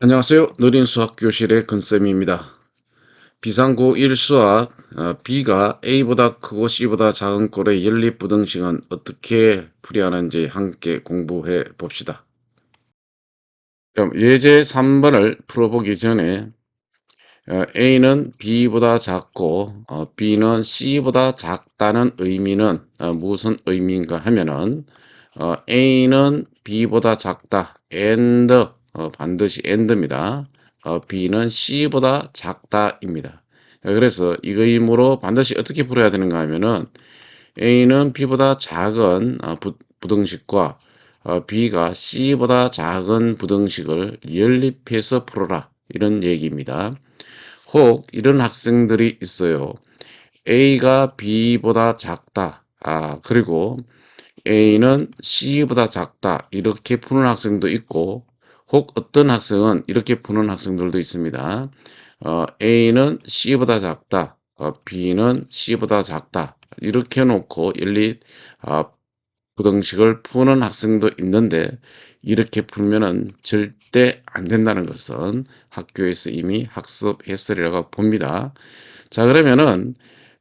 안녕하세요. 느린 수학 교실의 근쌤입니다. 비상고 1수학 어, B가 A보다 크고 C보다 작은 꼴의 연립부등식은 어떻게 풀이하는지 함께 공부해 봅시다. 그럼 예제 3번을 풀어보기 전에 어, A는 B보다 작고 어, B는 C보다 작다는 의미는 어, 무슨 의미인가 하면은 어, A는 B보다 작다 and 어, 반드시 and입니다. 어, B는 C보다 작다입니다. 그래서 이거 의무로 반드시 어떻게 풀어야 되는가 하면은 A는 B보다 작은 어, 부, 부등식과 어, B가 C보다 작은 부등식을 연립해서 풀어라 이런 얘기입니다. 혹 이런 학생들이 있어요. A가 B보다 작다. 아, 그리고 A는 C보다 작다. 이렇게 푸는 학생도 있고 혹 어떤 학생은 이렇게 푸는 학생들도 있습니다. 어, A는 C보다 작다. 어, B는 C보다 작다. 이렇게 놓고 연립 어, 부등식을 푸는 학생도 있는데 이렇게 풀면은 절대 안 된다는 것은 학교에서 이미 학습했으리라고 봅니다. 자 그러면은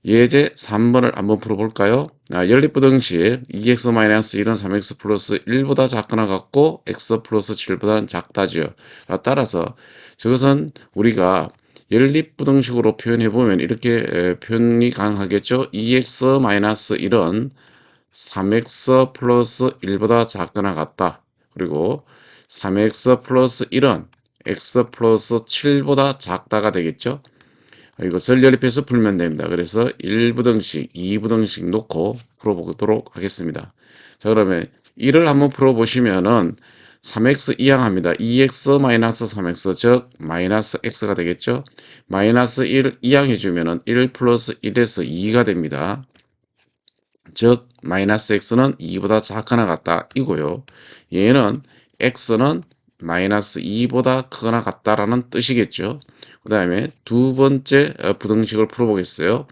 예제 3번을 한번 풀어볼까요? 아, 연립부등식 2x-1은 3x 플러스 1보다 작거나 같고 x 플러스 7보다는 작다지요. 아, 따라서 저것은 우리가 연립부등식으로 표현해보면 이렇게 표현이 가능하겠죠. 2x-1은 3x 플러스 1보다 작거나 같다. 그리고 3x 플러스 1은 x 플러스 7보다 작다가 되겠죠. 이것을 연립해서 풀면 됩니다. 그래서 1부등식, 2부등식 놓고 풀어보도록 하겠습니다. 자 그러면 1을 한번 풀어보시면은 3x 이항합니다. 2x-3x 즉 마이너스 x가 되겠죠. 마이너스 1 이항해주면은 1 플러스 1에서 2가 됩니다. 즉 마이너스 x는 2보다 작거나 같다 이고요. 얘는 x는 마이너스 2보다 크거나 같다라는 뜻이겠죠. 그 다음에 두 번째 어, 부등식을 풀어보겠어요.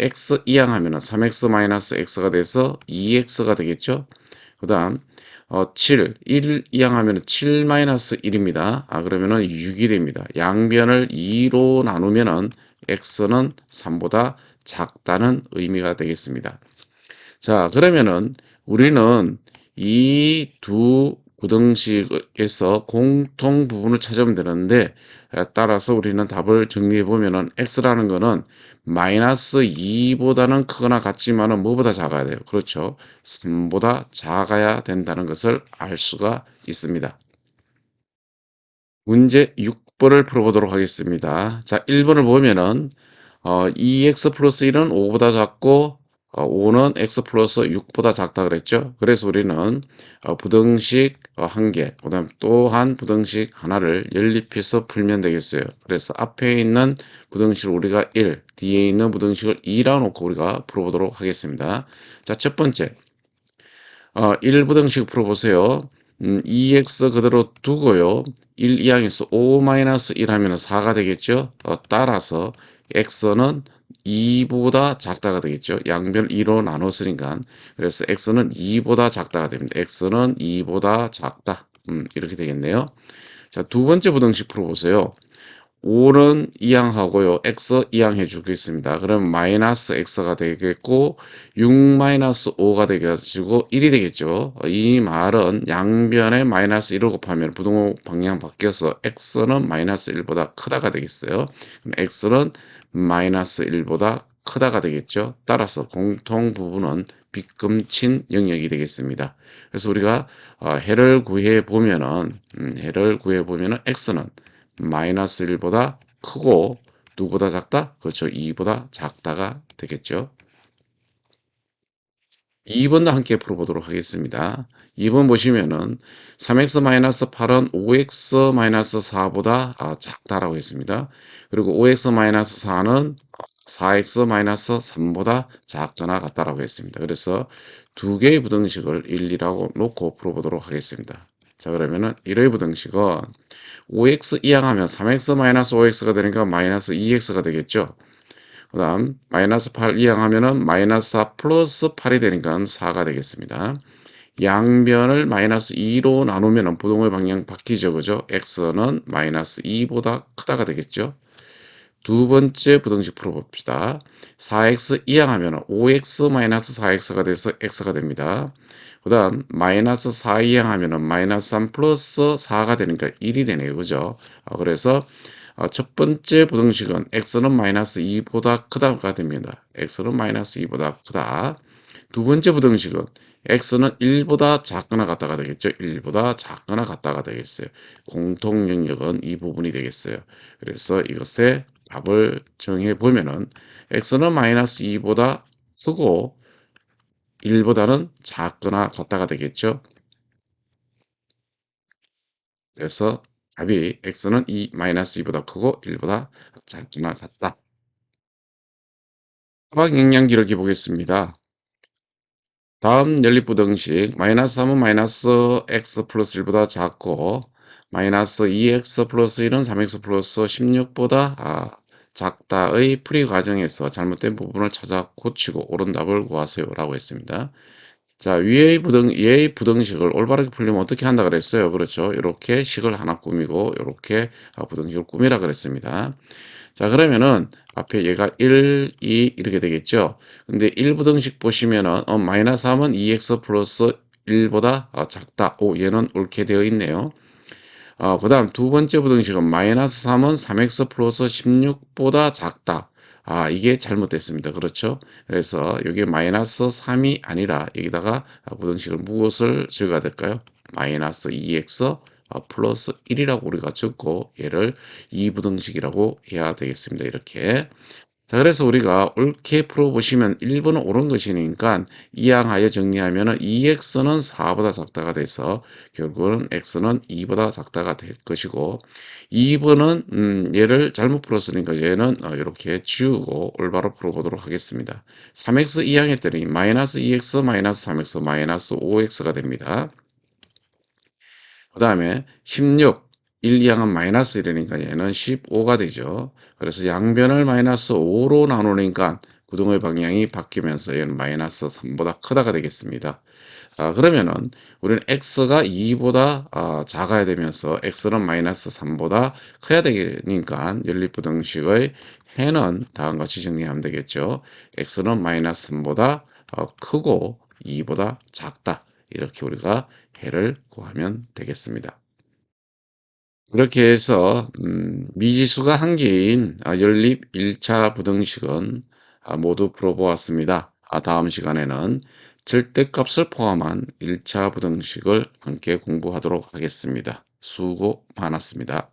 x 이항하면 3x 마이너스 x가 돼서 2x가 되겠죠. 그 다음 어, 7, 1 이항하면 7 마이너스 1입니다. 아, 그러면은 6이 됩니다. 양변을 2로 나누면은 x는 3보다 작다는 의미가 되겠습니다. 자, 그러면은 우리는 이 두 부등식에서 공통 부분을 찾으면 되는데 따라서 우리는 답을 정리해 보면은 x라는 거는 마이너스 2보다는 크거나 같지만은 뭐보다 작아야 돼요. 그렇죠. 3보다 작아야 된다는 것을 알 수가 있습니다. 문제 6번을 풀어보도록 하겠습니다. 자, 1번을 보면은 어, 2x 플러스 1은 5보다 작고 5는 어, x 플러스 6보다 작다 그랬죠. 그래서 우리는 어, 부등식 어, 한 개, 그 다음 또한 부등식 하나를 연립해서 풀면 되겠어요. 그래서 앞에 있는 부등식을 우리가 1, 뒤에 있는 부등식을 2라 놓고 우리가 풀어보도록 하겠습니다. 자, 첫 번째. 1부등식 풀어보세요. 음, 2x 그대로 두고요. 1 이항에서 5-1 하면 4가 되겠죠. 따라서 x는 2보다 작다가 되겠죠. 양변 2로 나눴으니까. 그래서 x는 2보다 작다가 됩니다. x는 2보다 작다. 음, 이렇게 되겠네요. 자, 두 번째 부등식 풀어보세요. 5는 이항하고요. x 이항해 주겠습니다. 그럼 마이너스 x가 되겠고 6 마이너스 5가 되가지고 1이 되겠죠. 이 말은 양변에 마이너스 1을 곱하면 부동 방향 바뀌어서 x는 마이너스 1보다 크다가 되겠어요. 그럼 x는 마이너스 1보다 크다가 되겠죠. 따라서 공통 부분은 빗금친 영역이 되겠습니다. 그래서 우리가 어, 해를 구해 보면은 음, 해를 구해 보면은 x는 마이너스 1보다 크고 누구보다 작다? 그렇죠. 2보다 작다가 되겠죠. 2번도 함께 풀어보도록 하겠습니다. 2번 보시면은 3x-8은 5x-4보다 아, 작다라고 했습니다. 그리고 5x-4는 4x-3보다 작거나 같다라고 했습니다. 그래서 두 개의 부등식을 1, 2라고 놓고 풀어보도록 하겠습니다. 자 그러면은 1의 부등식은 5x 이항하면 3x-5x가 되니까 마이너스 2x가 되겠죠. 그 다음 마이너스 8 이항하면은 마이너스 4 플러스 8이 되니까 4가 되겠습니다. 양변을 마이너스 2로 나누면 부동의 방향 바뀌죠. 그죠? x는 마이너스 2보다 크다가 되겠죠. 두 번째 부등식 풀어봅시다. 4x 이항하면 5x 마이너스 4x가 돼서 x가 됩니다. 그 다음 마이너스 4 이항하면 마이너스 3 플러스 4가 되니까 1이 되네요. 그죠? 아, 그래서 어, 첫 번째 부등식은 x는 마이너스 2보다 크다가 됩니다. x는 마이너스 2보다 크다. 두 번째 부등식은 x는 1보다 작거나 같다가 되겠죠. 1보다 작거나 같다가 되겠어요. 공통 영역은 이 부분이 되겠어요. 그래서 이것의 답을 정해 보면은 x는 마이너스 2보다 크고 1보다는 작거나 같다가 되겠죠. 그래서 답이 x는 2 마이너스 2보다 크고 1보다 작거나 같다. 화학 영양 기록해 보겠습니다. 다음 연립부등식 마이너스 3은 마이너스 x 플러스 1보다 작고 마이너스 2x 플러스 1은 3x 플러스 16보다 아, 작다의 풀이 과정에서 잘못된 부분을 찾아 고치고 옳은 답을 구하세요 라고 했습니다. 자 위의 부등 위의 부등식을 올바르게 풀려면 어떻게 한다 그랬어요? 그렇죠. 이렇게 식을 하나 꾸미고 이렇게 아, 부등식을 꾸미라 그랬습니다. 자 그러면은 앞에 얘가 1, 2 이렇게 되겠죠? 근데 1부등식 보시면은 어, 마이너스 3은 2x 플러스 1보다 아, 작다. 오 얘는 옳게 되어 있네요 어, 그 다음 두 번째 부등식은 마이너스 3은 3x 플러스 16보다 작다. 아, 이게 잘못됐습니다. 그렇죠? 그래서 여기 마이너스 3이 아니라 여기다가 부등식을 무엇을 적어야 될까요? 마이너스 2x 플러스 1이라고 우리가 적고 얘를 2부등식이라고 해야 되겠습니다. 이렇게. 자, 그래서 우리가 옳게 풀어보시면 1번은 옳은 것이니까 이항하여 정리하면 2x는 4보다 작다가 돼서 결국은 x는 2보다 작다가 될 것이고 2번은 음, 얘를 잘못 풀었으니까 얘는 어, 이렇게 지우고 올바로 풀어보도록 하겠습니다. 3x 이항했더니 마이너스 2x 마이너스 3x 마이너스 5x가 됩니다. 그 다음에 16 1, 2항은 마이너스 1이니까 얘는 15가 되죠. 그래서 양변을 마이너스 5로 나누니까 구동의 방향이 바뀌면서 얘는 마이너스 3보다 크다가 되겠습니다. 아, 그러면은 우리는 x가 2보다 아, 작아야 되면서 x는 마이너스 3보다 커야 되니까 연립부등식의 해는 다음과 같이 정리하면 되겠죠. x는 마이너스 3보다 어, 크고 2보다 작다. 이렇게 우리가 해를 구하면 되겠습니다. 그렇게 해서 음, 미지수가 한 개인 아, 연립 1차 부등식은 아, 모두 풀어보았습니다. 아, 다음 시간에는 절대값을 포함한 1차 부등식을 함께 공부하도록 하겠습니다. 수고 많았습니다.